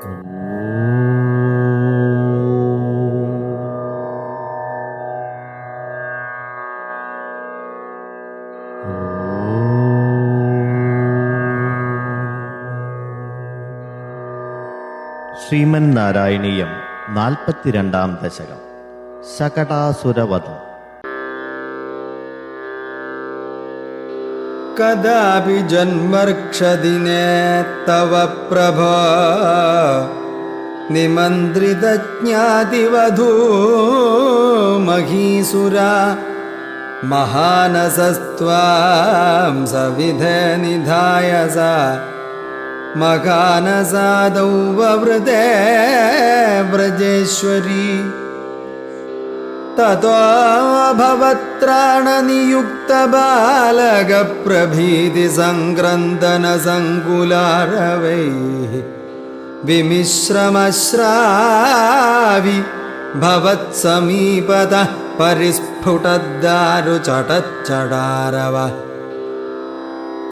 ശ്രീമൻ നാരായണീയം നാൽപ്പത്തിരണ്ടാം ദശകം ശകടാസുരവധം कदापि जन्मर्क्षदिने तव प्रभो। निमन्त्रितज्ञातिवधू महीसुरा महानसस्त्वां सविधे निधाय सा मकानसादौ ववृते व्रजेश्वरी ततो भवत्राणनियुक्तबालकप्रभीतिसङ्क्रन्दनसङ्कुलारवैः विमिश्रमश्रावि भवत्समीपतः परिस्फुटद्दारुचटच्चडारव।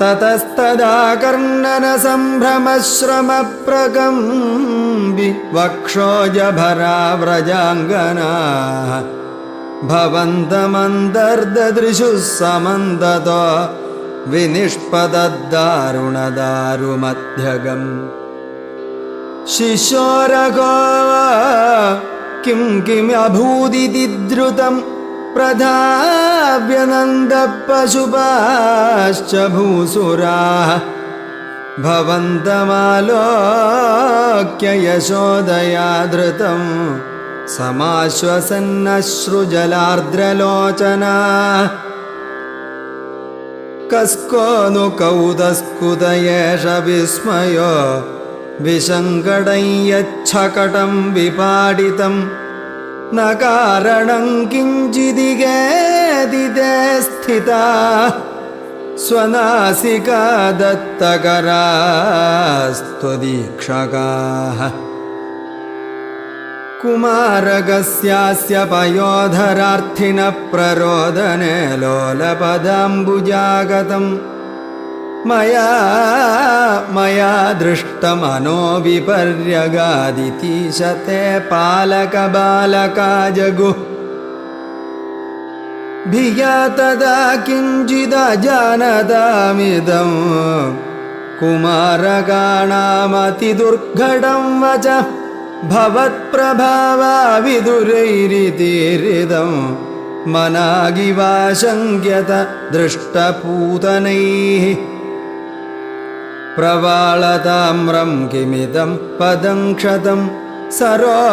ततस्तदा कर्णनसम्भ्रमश्रमप्रकम्बि वक्षोजभरा व्रजाङ्गनाः भवन्तमन्तर्ददृशुः समन्दतो विनिष्पदद्दारुणदारुमध्यगम्। शिशोरगो किं किमभूदिति द्रुतम् प्रधाव्यनन्दपशुपाश्च भूसुराः। भवन्तमालोक्य यशोदया धृतं समाश्वसन्नश्रुजलार्द्रलोचना कस्को नु कौदस्कुत एष विस्मयो विसङ्कटं यच्छकटं विपाडितम् न कारणं किञ्चिदिगेदिते स्थिता स्वनासिका दत्तकरास्त्वदीक्षकाः कुमारकस्यास्य पयोधरार्थिनः प्ररोदने लोलपदाम्बुजागतम् मया मया दृष्टमनोविपर्यगादितीशते पालकबालका जगुः भिया तदा किञ्चिदजानतामिदं कुमारकाणामतिदुर्घटं वच भवत्प्रभावाविदुरैरितीरिदं मनागिवाशङ्क्यत दृष्टपूतनैः प्रवाळताम्रं किमिदं पदं क्षतं सरोजरम्यौ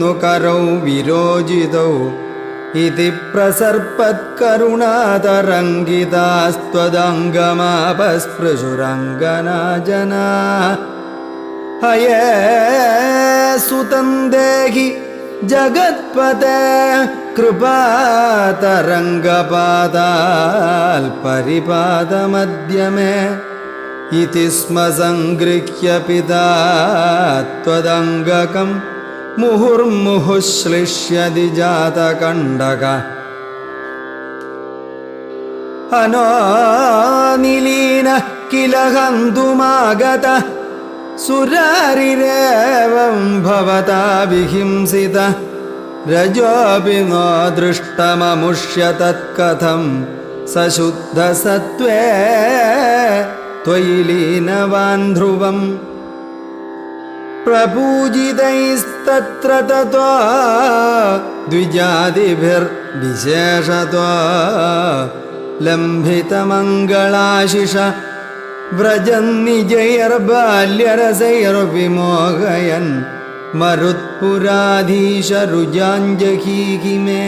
नु करौ विरोजितौ इति प्रसर्पत्करुणातरङ्गितास्त्वदङ्गमापस्पृशुरङ्गना जना ഹയേ സുതന്ദേഹി ജഗത്പത കൃപാതരംഗപാതാൽ പരിപാദമദ്യമേ ഇതി സ്മ സംഗൃഹ്യ പിതാ ത്വദംഗകം മുഹുർമുഹുശ്ലിഷ്യതി ജാതകണ്ഡക. അനോനിലീന കില ഹന്തുമാഗത हन्तुमागतः सुरारिरेवं भवता विहिंसितः रजोऽपि नो दृष्टममुष्य तत्कथं सशुद्धसत्त्वे त्वयि लीनवान् ध्रुवम् प्रपूजितैस्तत्र ततो द्विजातिभिर्विशेषतो लम्भितमङ्गलाशिष व्रजन्निजैर्बाल्यरसैर्विमोहयन् मरुत्पुराधीशरुजाञ्जहीहि मे